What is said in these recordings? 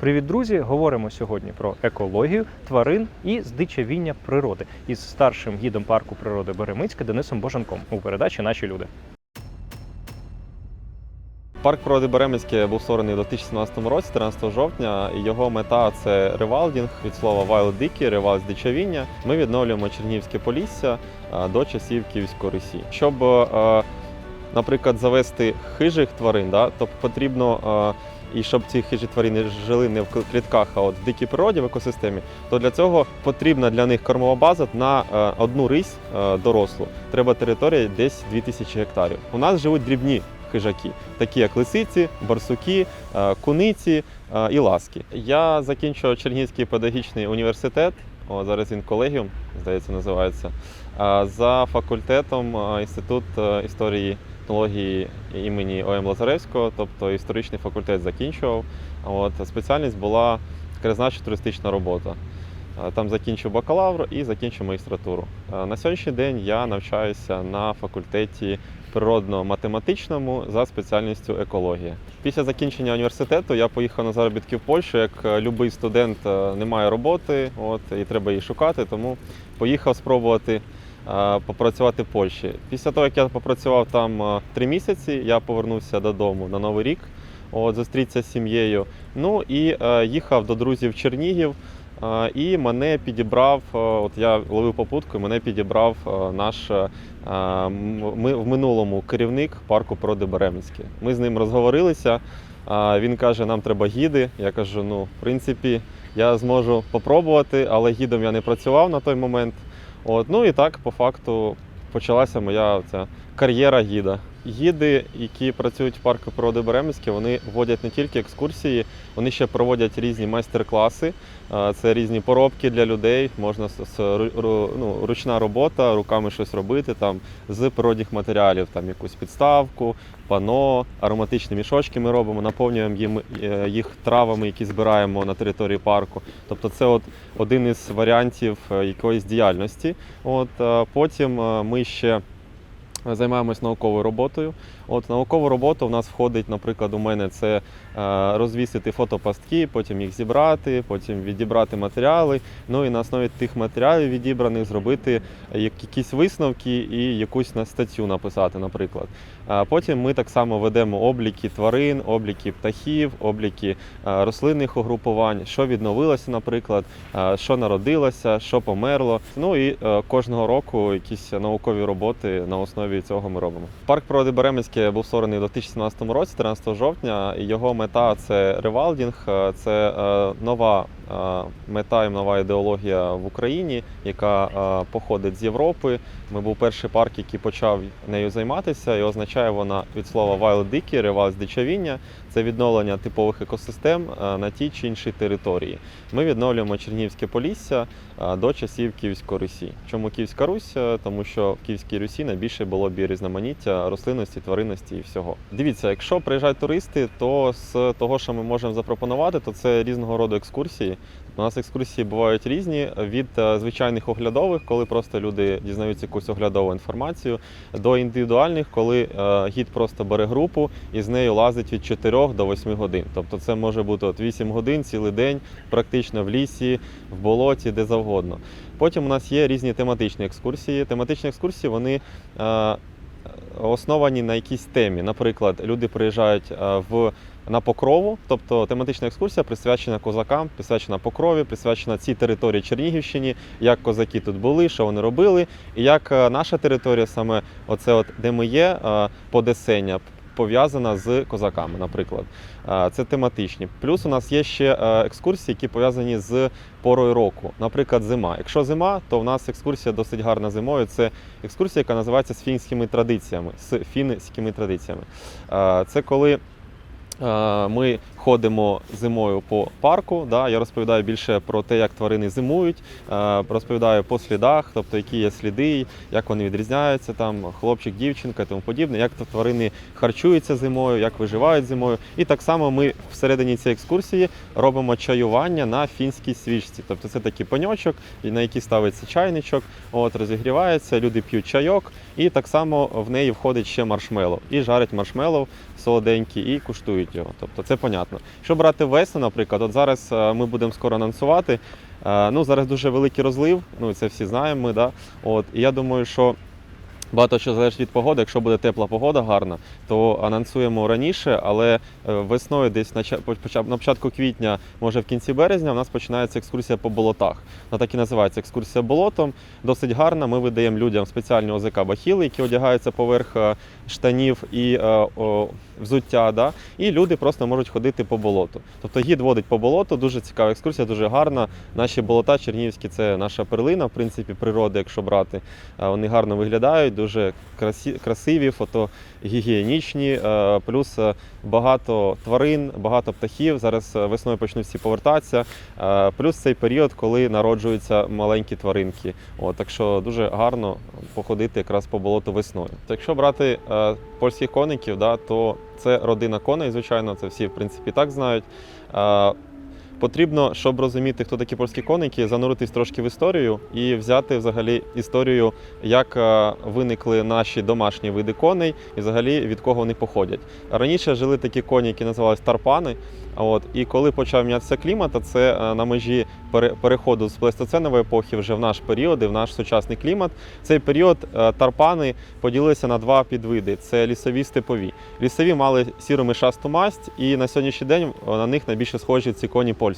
Привіт, друзі! Говоримо сьогодні про екологію, тварин і здичавіння природи із старшим гідом парку природи Беремицьке Денисом Божанком у передачі Наші люди. Парк природи Беремецьке був створений у 2017 році, 13 жовтня. Його мета це ревалдінг від слова wild дикі, ревал здичавіння. Ми відновлюємо Чернігівське полісся до часів Київської Русі. Щоб, е, наприклад, завести хижих тварин, да, то потрібно. І щоб ці хижі тварини жили не в клітках, а от в дикій природі в екосистемі, то для цього потрібна для них кормова база на е, одну рись е, дорослу. Треба територія десь 2000 гектарів. У нас живуть дрібні хижаки, такі як лисиці, барсуки, е, куниці і ласки. Я закінчував Чернігівський педагогічний університет. О, зараз він колегіум, здається, називається. За факультетом Інститут історії технології імені ОМ Лазаревського, тобто історичний факультет закінчував. От, спеціальність була краєзнавчо туристична робота. Е, Там закінчив бакалавр і закінчив магістратуру. Е, На сьогоднішній день я навчаюся на факультеті природно-математичному за спеціальністю екологія. Після закінчення університету я поїхав на заробітки в Польщу. Як е, любий студент не має роботи, от і треба її шукати, тому поїхав спробувати попрацювати в Польщі. Після того, як я попрацював там е, три місяці, я повернувся додому на Новий рік. От, зустрітися з сім'єю. Ну і е, їхав до друзів в Чернігів. Е, І мене підібрав, е, от я ловив попутку, мене підібрав е, наш е, ми, в минулому керівник парку природи Беремецьке. Ми з ним розговорилися. Він каже, нам треба гіди. Я кажу, ну, в принципі, я зможу попробувати, але гідом я не працював на той момент. От, ну і так, по факту, почалася моя ця кар'єра гіда. Гіди, які працюють в парку природи Беремецьке, вони вводять не тільки екскурсії, вони ще проводять різні майстер-класи. Це різні поробки для людей, можна ну, ручна робота, руками щось робити там з природних матеріалів, там якусь підставку, пано, ароматичні мішочки ми робимо, наповнюємо їм, е, їх травами, які збираємо на території парку. Тобто це от один із варіантів е, якоїсь діяльності. От потім е, ми ще займаємось науковою роботою. От наукову роботу в нас входить, наприклад, у мене це е, розвісити фотопастки, потім їх зібрати, потім відібрати матеріали. Ну і на основі тих матеріалів відібраних зробити якісь висновки і якусь на статтю написати, наприклад. А Потім ми так само ведемо обліки тварин, обліки птахів, обліки е, рослинних угрупувань, що відновилося, наприклад, е, що народилося, що померло. Ну і е, кожного року якісь наукові роботи на основі цього ми робимо. Парк природи Беремецьке був створений у 2017 році, 13 жовтня. Його мета це ревалдінг, е, це е, нова мета і нова ідеологія в Україні, яка походить з Європи. Ми був перший парк, який почав нею займатися, і означає вона від слова wild дикі, ревал здичавіння. Це відновлення типових екосистем на тій чи іншій території. Ми відновлюємо Чернігівське Полісся до часів Київської Русі. Чому Київська Русь? Тому що в Київській Русі найбільше було біорізноманіття рослинності, тваринності і всього. Дивіться, якщо приїжджають туристи, то з того, що ми можемо запропонувати, то це різного роду екскурсії. У нас екскурсії бувають різні від е, звичайних оглядових, коли просто люди дізнаються якусь оглядову інформацію, до індивідуальних, коли е, гід просто бере групу і з нею лазить від 4 до 8 годин. Тобто це може бути от 8 годин цілий день, практично в лісі, в болоті, де завгодно. Потім у нас є різні тематичні екскурсії. Тематичні екскурсії вони е, основані на якійсь темі. Наприклад, люди приїжджають в на покрову, тобто тематична екскурсія присвячена козакам, присвячена покрові, присвячена цій території Чернігівщині, як козаки тут були, що вони робили, і як е, наша територія, саме оце, от, де ми є, е, Подесення, пов'язана з козаками, наприклад. Е, Це тематичні. Плюс у нас є ще екскурсії, які пов'язані з порою року. Наприклад, зима. Якщо зима, то в нас екскурсія досить гарна зимою. Це екскурсія, яка називається з фінськими традиціями. З фінськими традиціями. Це коли Ми ходимо зимою по парку. Да? Я розповідаю більше про те, як тварини зимують, е, розповідаю по слідах, тобто які є сліди, як вони відрізняються, там хлопчик, дівчинка і тому подібне, як тварини харчуються зимою, як виживають зимою. І так само ми всередині цієї екскурсії робимо чаювання на фінській свічці. Тобто це такий паньочок, на який ставиться чайничок, от розігрівається, люди п'ють чайок, і так само в неї входить ще маршмеллоу. І жарять маршмеллоу солоденькі і куштують його. Тобто це понятно. Якщо брати весну, наприклад, от зараз е, ми будемо скоро анонсувати. е, Ну, зараз дуже великий розлив, ну це всі знаємо ми, да? От, і я думаю, що. Багато що залежить від погоди. Якщо буде тепла погода гарна, то анонсуємо раніше, але е, весною, десь на ча- поча- на початку квітня, може в кінці березня, у нас починається екскурсія по болотах. Вона так і називається екскурсія болотом. Досить гарна. Ми видаємо людям спеціальні ОЗК бахіли, які одягаються поверх е, штанів і е, о, взуття. Да? І люди просто можуть ходити по болоту. Тобто гід водить по болоту, дуже цікава екскурсія, дуже гарна. Наші болота чернігівські це наша перлина, в принципі, природи, якщо брати. Вони гарно виглядають, дуже красі, красиві, фотогігієнічні, е, плюс е, багато тварин, багато птахів. Зараз е, весною почнуть всі повертатися. Плюс цей період, коли народжуються маленькі тваринки. От, так що дуже гарно походити якраз по болоту весною. Якщо брати польських коників, да, то це родина коней, звичайно, це всі в принципі так знають. Потрібно, щоб розуміти, хто такі польські коники, зануритись трошки в історію і взяти взагалі історію, як е, виникли наші домашні види коней і взагалі від кого вони походять. Раніше жили такі коні, які називалися тарпани. От і коли почав мінятися клімат, це е, на межі переходу з плейстоценової епохи вже в наш період, і в наш сучасний клімат. Цей період е, тарпани поділилися на два підвиди: це лісові степові. Лісові мали сіру мишасту масть, і на сьогоднішній день на них найбільше схожі ці коні польські.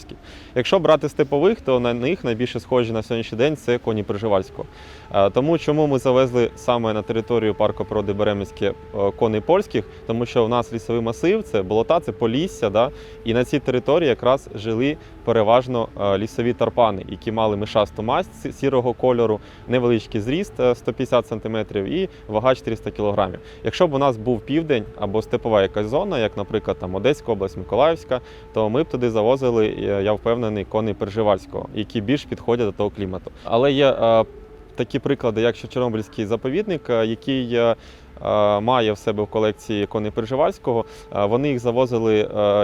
Якщо брати степових, то на них найбільше схожі на сьогоднішній день це коні Приживальського. Е, Тому чому ми завезли саме на територію парку природи Беремецьке е, коней польських, тому що в нас лісовий масив, це болота, це полісся, да? і на цій території якраз жили переважно е, лісові тарпани, які мали мишасту масть сірого кольору, невеличкий зріст е, 150 см і вага 400 кг. Якщо б у нас був південь або степова якась зона, як, наприклад, там Одеська область, Миколаївська, то ми б туди завозили, я впевнений, коней Приживальського, які більш підходять до того клімату. Але є такі приклади, як що Чорнобильський заповідник, е, який е, е, має в себе в колекції коней Приживальського. Е, Вони їх завозили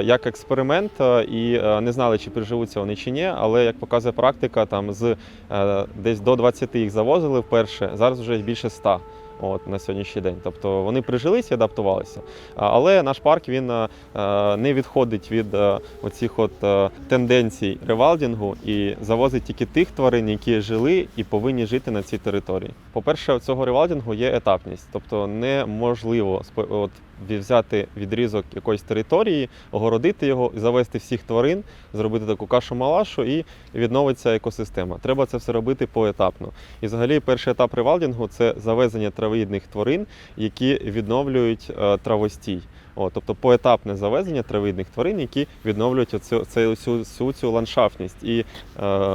як експеримент і не знали, чи приживуться вони чи ні. Але як показує практика, там з десь до 20 їх завозили вперше. Зараз вже більше 100. От на сьогоднішній день, тобто вони прижилися адаптувалися. Але наш парк він е, не відходить від е, оцих от е, тенденцій ревалдінгу і завозить тільки тих тварин, які жили і повинні жити на цій території. По-перше, у цього ревалдінгу є етапність, тобто неможливо от, взяти відрізок якоїсь території, огородити його, завести всіх тварин, зробити таку кашу-малашу і відновиться екосистема. Треба це все робити поетапно. І взагалі перший етап ревалдінгу це завезення травоїдних тварин, які відновлюють е, травостій. О, тобто поетапне завезення травоїдних тварин, які відновлюють оцю, цю, цю, цю, цю ландшафтність і е,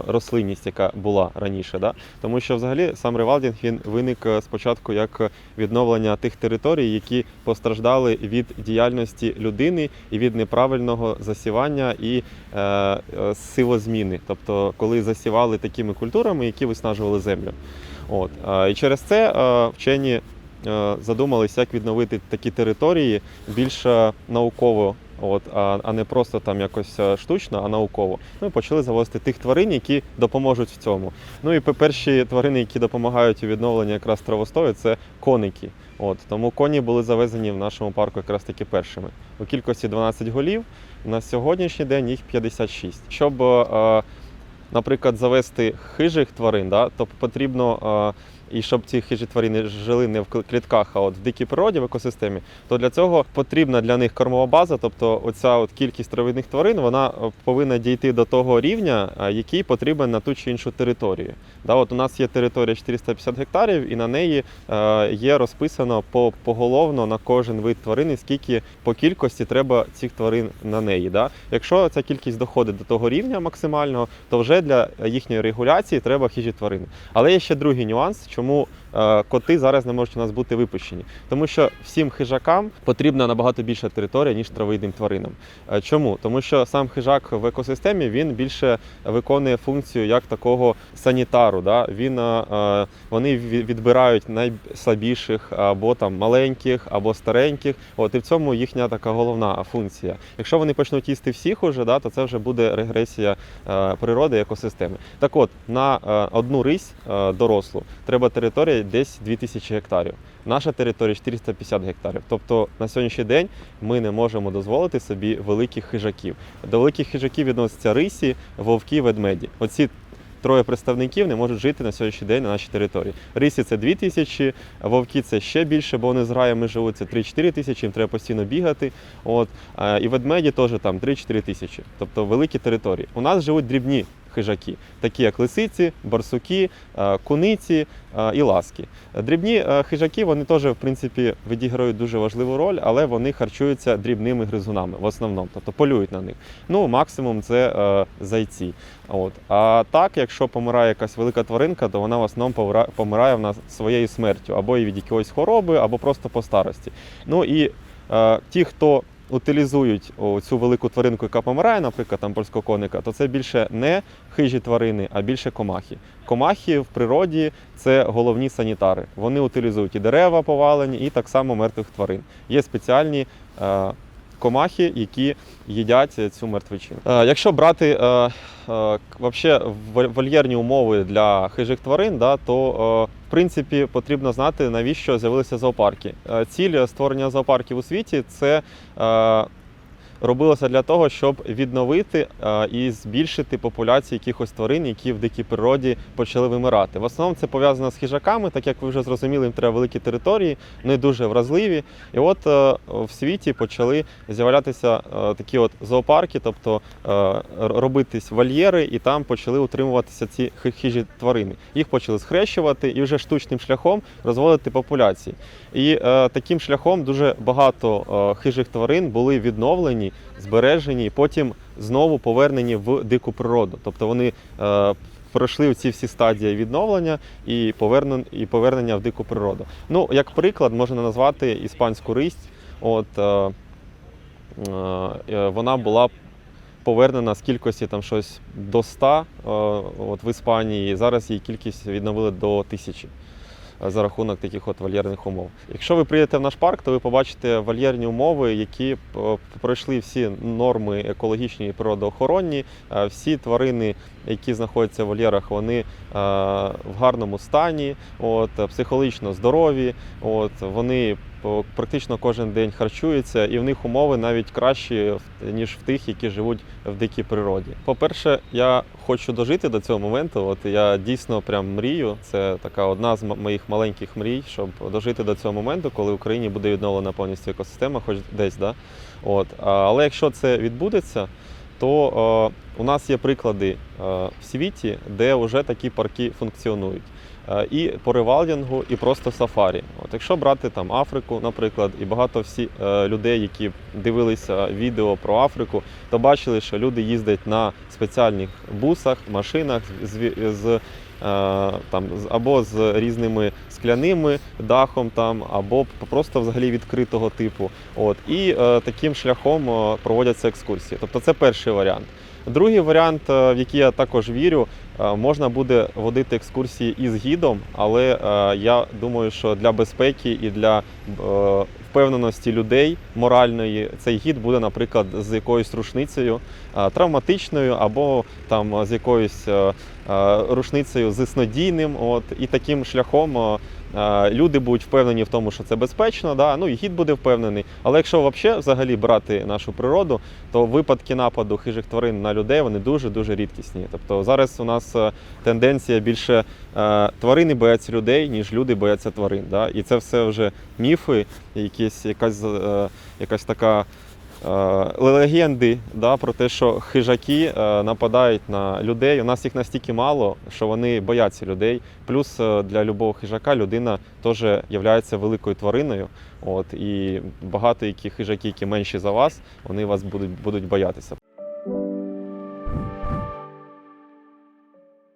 рослинність, яка була раніше. Да? Тому що взагалі сам ревалдінг він виник е, спочатку як відновлення тих територій, які постраждали від діяльності людини і від неправильного засівання і е, е, сивозміни, тобто коли засівали такими культурами, які виснажували землю. От. е, І через це е, вчені е, задумалися, як відновити такі території більш е, науково. От, а, а не просто там якось е, штучно, а науково. Ну і почали завозити тих тварин, які допоможуть в цьому. Ну і пе- перші тварини, які допомагають у відновленні якраз травостою, це коники. От тому коні були завезені в нашому парку якраз таки першими. У кількості 12 голів. На сьогоднішній день їх 56. Щоб, е, наприклад, завести хижих тварин, да, то потрібно. І щоб ці хижі тварини жили не в клітках, а от в дикій природі в екосистемі, то для цього потрібна для них кормова база, тобто оця от кількість травидних тварин вона е, повинна дійти до того рівня, е, який потрібен на ту чи іншу територію. Да, от у нас є територія 450 гектарів, і на неї е, є розписано по, поголовно на кожен вид тварини, скільки по кількості треба цих тварин на неї. Да? Якщо ця кількість доходить до того рівня максимального, то вже для їхньої регуляції треба хижі тварини. Але є ще другий нюанс, чому е, коти зараз не можуть у нас бути випущені. Тому що всім хижакам потрібна набагато більша територія, ніж травоїдним тваринам. Е, Чому? Тому що сам хижак в екосистемі він більше виконує функцію як такого санітару. Да? Він, е, вони відбирають найслабіших або там маленьких, або стареньких. От і в цьому їхня така головна функція. Якщо вони почнуть їсти всіх уже, да, то це вже буде регресія природи екосистеми. Так от, на одну рись дорослу треба територія десь 2000 гектарів. Наша територія 450 гектарів. Тобто на сьогоднішній день ми не можемо дозволити собі великих хижаків. До великих хижаків відносяться рисі, вовки, ведмеді. Оці троє представників не можуть жити на сьогоднішній день на нашій території. Рисі це 2 тисячі, вовки це ще більше, бо вони з граями живуть. Це 3-4 тисячі, їм треба постійно бігати. От. І ведмеді теж там 3-4 тисячі. Тобто великі території. У нас живуть дрібні хижаки, такі як лисиці, барсуки, е, куниці е, і ласки. Дрібні е, хижаки вони теж в принципі відіграють дуже важливу роль, але вони харчуються дрібними гризунами в основному, тобто полюють на них. Ну, максимум це зайці. От. А так, якщо помирає якась велика тваринка, то вона в основному помирає в нас своєю смертю, або від якоїсь хвороби, або просто по старості. Ну і е, ті, хто утилізують цю велику тваринку, яка помирає, наприклад, там польського коника, то це більше не хижі тварини, а більше комахи. Комахи в природі це головні санітари. Вони утилізують і дерева повалені, і так само мертвих тварин. Є спеціальні. Комахи, які їдять цю мертвечину. Е, якщо брати е, е, вообще вольєрні умови для хижих тварин, да, то в принципі потрібно знати, навіщо з'явилися зоопарки. Ціль створення зоопарків у світі це робилося для того, щоб відновити е, і збільшити популяцію якихось тварин, які в дикій природі почали вимирати. В основному це пов'язано з хижаками, так як ви вже зрозуміли, їм треба великі території, вони дуже вразливі. І от е, в світі почали з'являтися е, такі от зоопарки, тобто робитись вольєри, і там почали утримуватися ці хижі тварини. Їх почали схрещувати і вже штучним шляхом розводити популяції. І таким шляхом дуже багато хижих тварин були відновлені, збережені, і потім знову повернені в дику природу. Тобто вони е, пройшли ці всі стадії відновлення і повернення, і повернення в дику природу. Ну, як приклад, можна назвати іспанську ристь. От, е, е, вона була повернена з кількості там щось до 100 е, от в Іспанії. Зараз її кількість відновили до 1000 е, за рахунок таких от вольєрних умов. Якщо ви приїдете в наш парк, то ви побачите вольєрні умови, які е, пройшли всі норми екологічні і природоохоронні. Е, Всі тварини, які знаходяться в вольєрах, вони е, в гарному стані, от, психологічно здорові, от, вони практично кожен день харчуються, і в них умови навіть кращі, ніж в тих, які живуть в дикій природі. По-перше, я хочу дожити до цього моменту. От я дійсно прям мрію. Це така одна з моїх маленьких мрій, щоб дожити до цього моменту, коли в Україні буде відновлена повністю екосистема, хоч десь. Да? От. Але якщо це відбудеться, то е, у нас є приклади е, в світі, де вже такі парки функціонують. Е, І по ревалдінгу, і просто сафарі. От якщо брати там Африку, наприклад, і багато всі е, людей, які дивилися відео про Африку, то бачили, що люди їздять на спеціальних бусах, машинах з, е, там або з різними скляними дахом, там, або просто взагалі відкритого типу. От і е, таким шляхом проводяться екскурсії. Тобто це перший варіант. Другий варіант, е, в який я також вірю, е, можна буде водити екскурсії із гідом, але е, я думаю, що для безпеки і для впевненості людей моральної цей гід буде, наприклад, з якоюсь рушницею травматичною або там з якоюсь рушницею з снодійним. От і таким шляхом. Люди будуть впевнені в тому, що це безпечно, да? ну і гід буде впевнений. Але якщо взагалі брати нашу природу, то випадки нападу хижих тварин на людей вони дуже дуже рідкісні. Тобто зараз у нас е, тенденція більше е, тварини бояться людей, ніж люди бояться тварин. Да? І це все вже міфи, якісь якась, е, якась така. Е, Легенди да, про те, що хижаки е, нападають на людей. У нас їх настільки мало, що вони бояться людей. Плюс е, для любого хижака людина теж є великою твариною. От, і багато які хижаки, які менші за вас, вони вас будуть, будуть боятися.